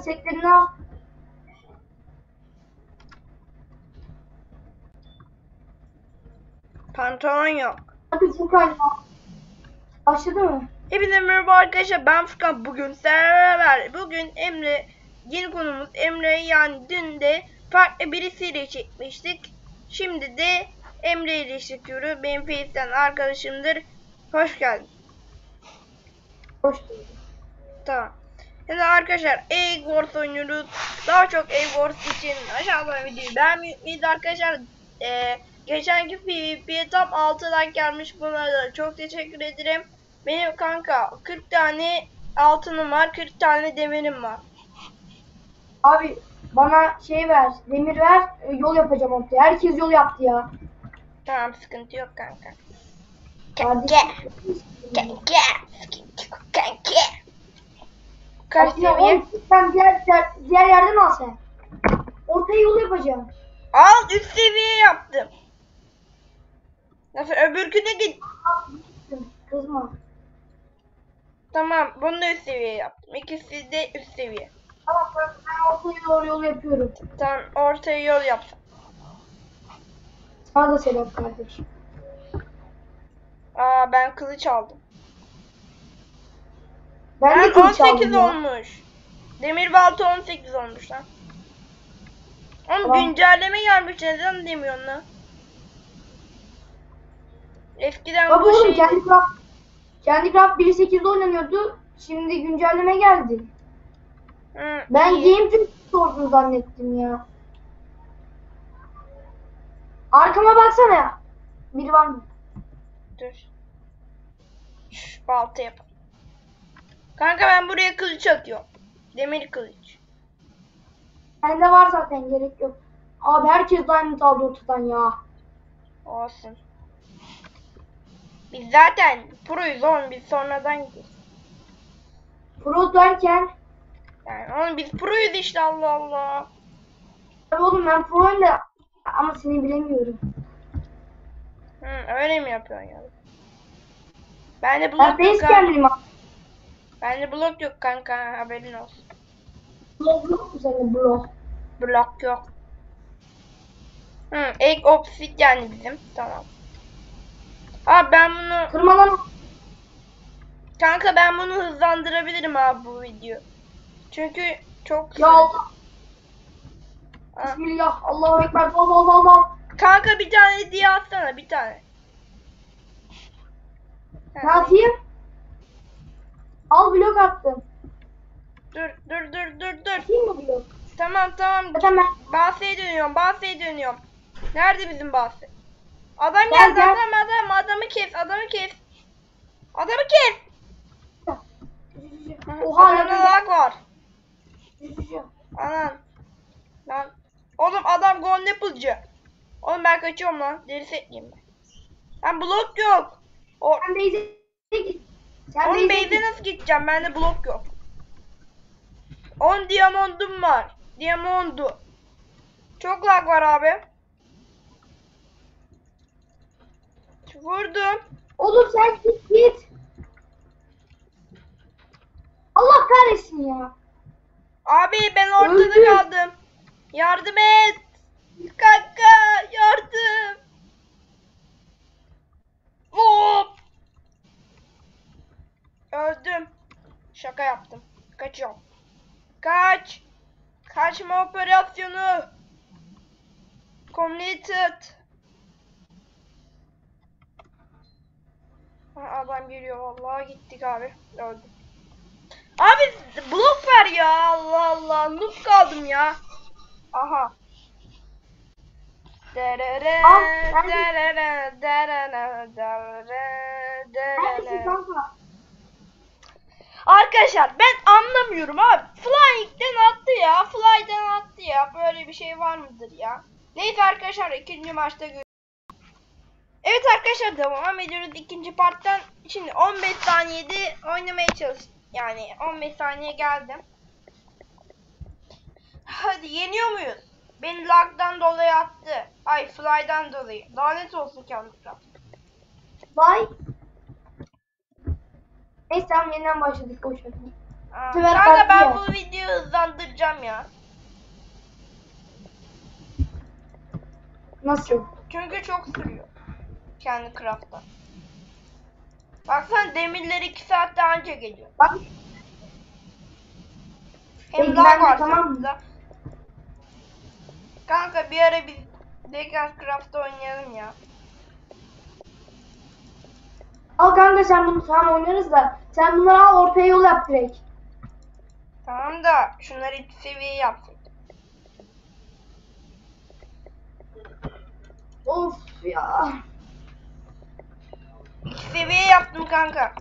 setlerini al. Pantolon yok. Hadi Furkan. Başladı mı? Hepinize merhaba arkadaşlar ben Furkan bugün beraber bugün Emre yeni konumuz Emre yani dün de farklı birisiyle çekmiştik. Şimdi de Emre ile çekiyoruz. Benim Face'den arkadaşımdır. Hoş geldin. Hoş bulduk. Tamam. Şimdi arkadaşlar Egg Wars oynuyoruz. Daha çok Egg Wars için aşağıdan videoyu beğenmeyi arkadaşlar. Ee, geçenki PvP'ye tam 6 like gelmiş. Buna da çok teşekkür ederim. Benim kanka 40 tane altınım var. 40 tane demirim var. Abi bana şey ver, demir ver, e, yol yapacağım ortaya. Herkes yol yaptı ya. Tamam sıkıntı yok kanka. Kardeşim. Kanka. Sıkıntı yok kanka. Kaç Aslında seviye? Sen diğer, diğer, diğer yerden al sen. Ortaya yol yapacağım. Al 3 seviye yaptım. Nasıl öbürküne git. Kızma. Tamam bunu da üst seviye yaptım. İkisi de üst seviye. Tamam ben, ortaya doğru yol yapıyorum. Tamam ortaya yol yaptım. Sana da selam kardeşim. Aa ben kılıç aldım. Ben, Ben de kılıç 18 aldım ya. olmuş. Demir balta 18 olmuş lan. Oğlum Tamam. güncelleme gelmiş neden demiyorsun lan? Eskiden Baba bu oğlum şeydi. Candy Craft, Candy Craft 1.8'de oynanıyordu. Şimdi güncelleme geldi. Hı, Ben iyi. Game Tube sordun zannettim ya. Arkama baksana ya. Biri var mı? Dur. Şş, balta yap. Kanka ben buraya kılıç atıyorum. Demir kılıç. Bende var zaten gerek yok. Abi herkes diamond aldı ortadan ya. Olsun. Biz zaten proyuz oğlum biz sonradan gidiyoruz. Pro derken Yani oğlum biz proyuz işte Allah Allah. Tabii oğlum ben pro'yum da ama seni bilemiyorum. Hı, öyle mi yapıyorsun ya? Bende Ben blok yok face kanka. cam'liyim abi. Bende blok yok kanka haberin olsun. Blog yok mu sende blog? Blok yok. Hı, egg obsidian bizim. Tamam. Abi ben bunu Kırmadan kanka ben bunu hızlandırabilirim abi bu video. Çünkü çok ya Allah. Bismillah. Allahu Ekber. Dal dal dal dal. Kanka bir tane diye atsana bir tane. Ne yapayım? Al blok attım. Dur dur dur dur dur. Atayım mı blok? Tamam tamam. Ben Bahseye dönüyorum bahseye dönüyorum. Nerede bizim bahse? Adam Gel, geldi gel. adam adam adamı kes adamı kes. Adamı kes. Oha Adamda lag var. Anan. Lan. Oğlum adam yapıcı. Oğlum ben kaçıyorum lan. Deri setliyim ben. Lan blok yok. O, Sen base'e git. Sen oğlum base'e nasıl gideceğim? Bende blok yok. 10 diamondum var. Diamondu. Çok lag var abi. Vurdum. Oğlum sen git git. Allah kahretsin ya. Abi ben ortada Öldüm. kaldım. Yardım et. Kanka yardım. Hop. Öldüm. Şaka yaptım. Kaçıyorum. Kaç. Kaçma operasyonu. Completed. Adam geliyor vallahi gittik abi. Öldüm. Abi blok ver ya Allah Allah noob kaldım ya. Aha. Derere, derere, derere, derere, derere. Arkadaşlar ben anlamıyorum abi. Flying'den attı ya. Fly'den attı ya. Böyle bir şey var mıdır ya? Neyse arkadaşlar ikinci maçta. Evet arkadaşlar devam ediyoruz ikinci parttan. Şimdi 15 saniyede oynamaya çalış. Yani 15 saniye geldim. Hadi yeniyor muyuz? Beni lag'dan dolayı attı. Ay fly'dan dolayı. Lanet olsun kendisine. Vay. Neyse tamam yeniden başladık boş ver. Aa, sefer Kanka farklı ben bu videoyu hızlandıracağım ya. Nasıl? Çünkü çok sürüyor. Kendi craft'ta. Baksana demirler 2 saatte anca geliyor. Bak Hem daha var tamam mı? Kanka bir ara biz Decent Craft'ta oynayalım ya. Al kanka sen bunu tamam oynarız da sen bunları al ortaya yol yap direkt. Tamam da şunları iki seviye yaptık. Of ya. İki seviye yaptım kanka.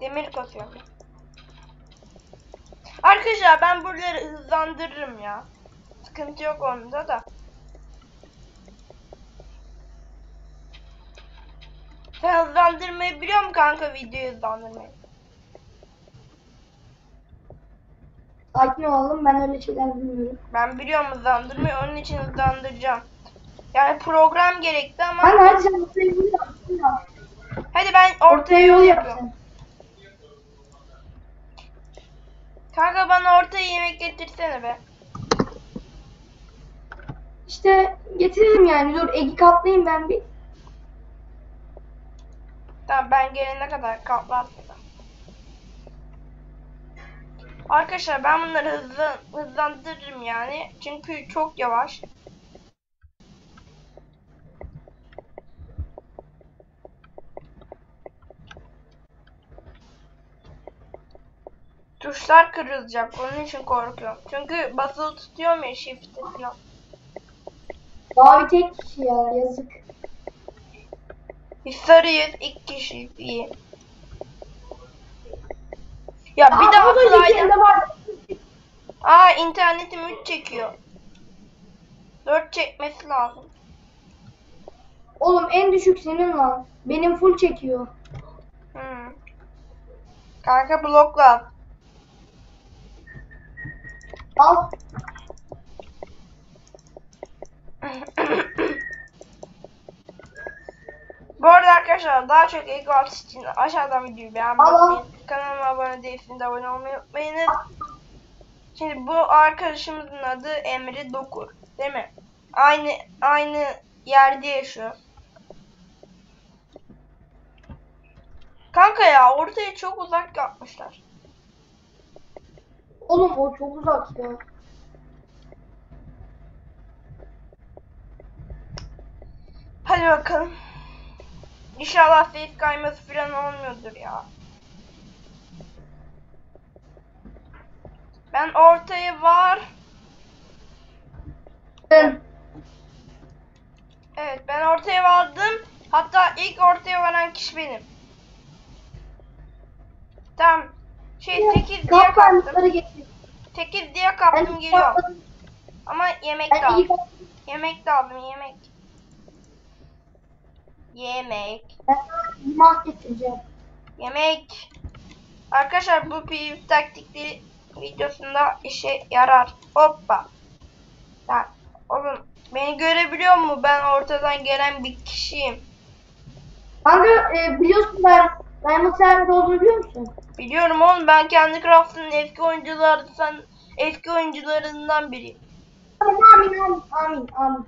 Demir kasıyorum. Arkadaşlar ben buraları hızlandırırım ya. Sıkıntı yok onda da. Hızlandırmayı biliyor musun kanka videoyu hızlandırmayı? Sakin olalım ben öyle şeyler bilmiyorum. Ben biliyorum hızlandırmayı onun için hızlandıracağım. Yani program gerekti ama Kanka hadi sen ortaya yol yap. yap. hadi ben ortaya Ortaya yol yol yap yapıyorum. sen. Kanka bana ortaya yemek getirsene be. İşte getiririm yani dur egi katlayayım ben bir. Tamam ben gelene kadar kaplarsın. Arkadaşlar ben bunları hızlı hızlandırırım yani. Çünkü çok yavaş. Tuşlar kırılacak. Onun için korkuyorum. Çünkü basılı tutuyorum ya shift'e falan. Mavi tek kişi ya yazık. Sarıyız. iki kişiyiz. iyi. Ya bir Aa, daha var. Aa internetim 3 çekiyor. 4 çekmesi lazım. Oğlum en düşük senin lan. Benim full çekiyor. Hmm. Kanka blokla. Al. Bu arada arkadaşlar daha çok Ego Arts için aşağıdan videoyu beğenmeyi unutmayın. Kanalıma abone değilseniz de abone olmayı unutmayınız. Şimdi bu arkadaşımızın adı Emre Dokur. Değil mi? Aynı aynı yerde yaşıyor. Kanka ya ortaya çok uzak yapmışlar. Oğlum o çok uzak ya. Hadi bakalım. İnşallah ses kayması falan olmuyordur ya. Ben ortaya var. Evet ben ortaya vardım. Hatta ilk ortaya varan kişi benim. Tamam. Şey 8 diye kaptım. getir. 8 diye kaptım geliyorum. Ama yemek de aldım. Yemek de aldım yemek. Yemek. Ben getireceğim. Yemek. Arkadaşlar bu PvP taktikleri videosunda işe yarar. Hoppa. Ya, oğlum beni görebiliyor mu? Ben ortadan gelen bir kişiyim. Kanka e, biliyorsun ben Diamond Server'da olduğunu biliyor musun? Biliyorum oğlum ben kendi craft'ın eski oyuncularından eski oyuncularından biriyim. Amin amin amin amin.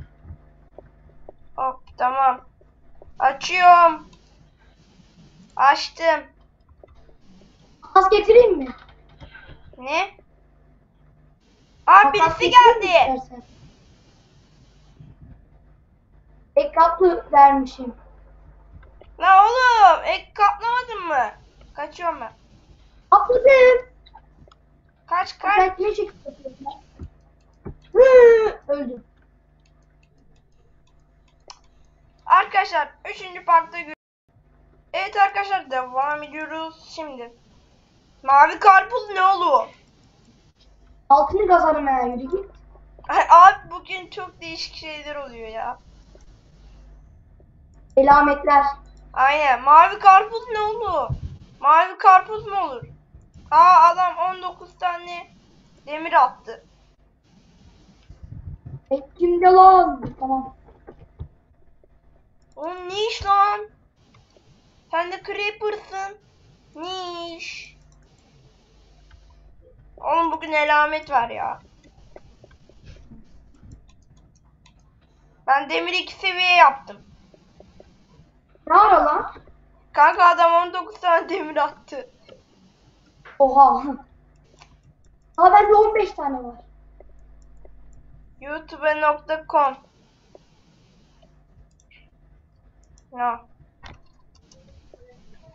Hop tamam. Açıyorum. Açtım. Az getireyim mi? Ne? Aa birisi geldi. Ek katlı vermişim. La oğlum ek katlamadın mı? Kaçıyorum ben. Atladım. Kaç kaç. Kaç ne çıktı? Öldüm. Arkadaşlar 3. parkta gör- Evet arkadaşlar devam ediyoruz şimdi. Mavi karpuz ne oluyor? Altını kazanım ya yürü git. Ay, abi bugün çok değişik şeyler oluyor ya. Elametler. Aynen mavi karpuz ne oluyor? Mavi karpuz mu olur? Aa adam 19 tane demir attı. Ekimde lan. Tamam. Oğlum ne iş lan? Sen de Creeper'sın. Niş. Oğlum bugün elamet var ya. Ben demir 2 seviye yaptım. Ne ara lan? Kanka adam 19 tane demir attı. Oha. Aa bende 15 tane var. youtube.com Ya.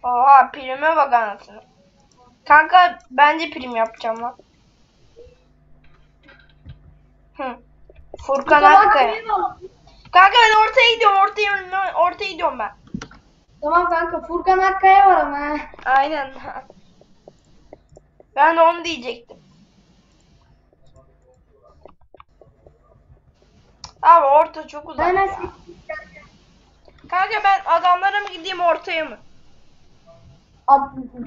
Oha prime bak anasını. Kanka bence prim yapacağım lan. Hı. Furkan Akkaya. Kanka ben ortaya gidiyorum ortaya ortaya gidiyorum ben. Tamam kanka Furkan Akkaya var ama. he. Aynen. Ben de onu diyecektim. Abi orta çok uzak. Ya. sen- Kanka ben adamlara mı gideyim ortaya mı?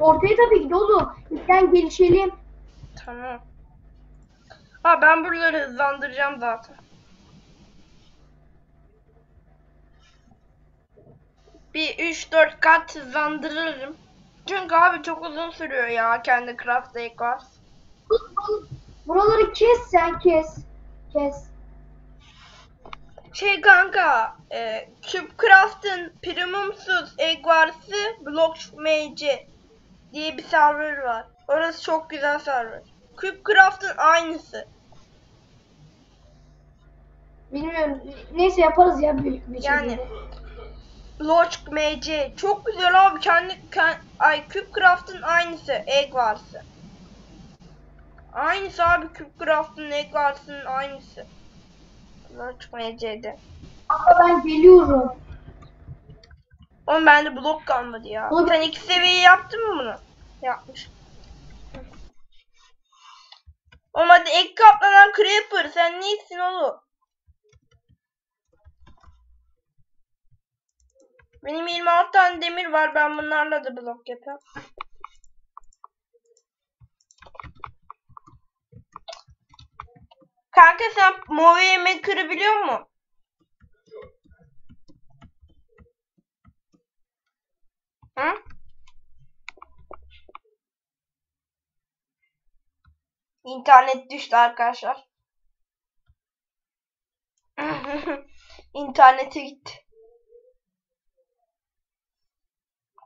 Ortaya tabii ki de oğlum. Gelişelim. Tamam. Ha ben buraları hızlandıracağım zaten. Bir 3-4 kat hızlandırırım. Çünkü abi çok uzun sürüyor ya kendi craft ekvas. Buraları kes sen kes. Kes. Şey kanka, e, Cubecraft'ın premiumsuz ekvarsı Block Mage diye bir server var. Orası çok güzel server. Cubecraft'ın aynısı. Bilmiyorum. Neyse yaparız ya bir, bir Yani. şekilde. MC çok güzel abi kendi, kend- ay Cubecraft'ın aynısı Eggwars'ı. Aynısı abi Cubecraft'ın Eggwars'ın aynısı. Logic MC'de. Ama ben geliyorum. Oğlum bende blok kalmadı ya. Oğlum- Sen iki seviye yaptın mı bunu? Yapmış. Oğlum hadi ek kaplanan Creeper sen neysin oğlum? Benim 26 tane demir var ben bunlarla da blok yapıyorum. Kanka sen Movie Maker'ı biliyor musun? Hı? İnternet düştü arkadaşlar. İnternete gitti.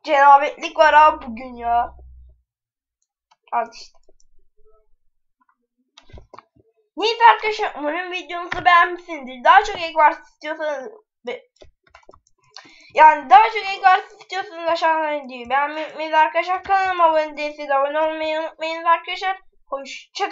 Cenabetlik var abi bugün ya. Al işte. Neyse arkadaşlar umarım videomuzu beğenmişsinizdir. Daha çok ek varsa istiyorsanız yani daha çok ek varsa istiyorsanız aşağıdan videoyu beğenmeyi unutmayın arkadaşlar. Kanalıma abone değilseniz abone olmayı unutmayın arkadaşlar. Hoşçakalın.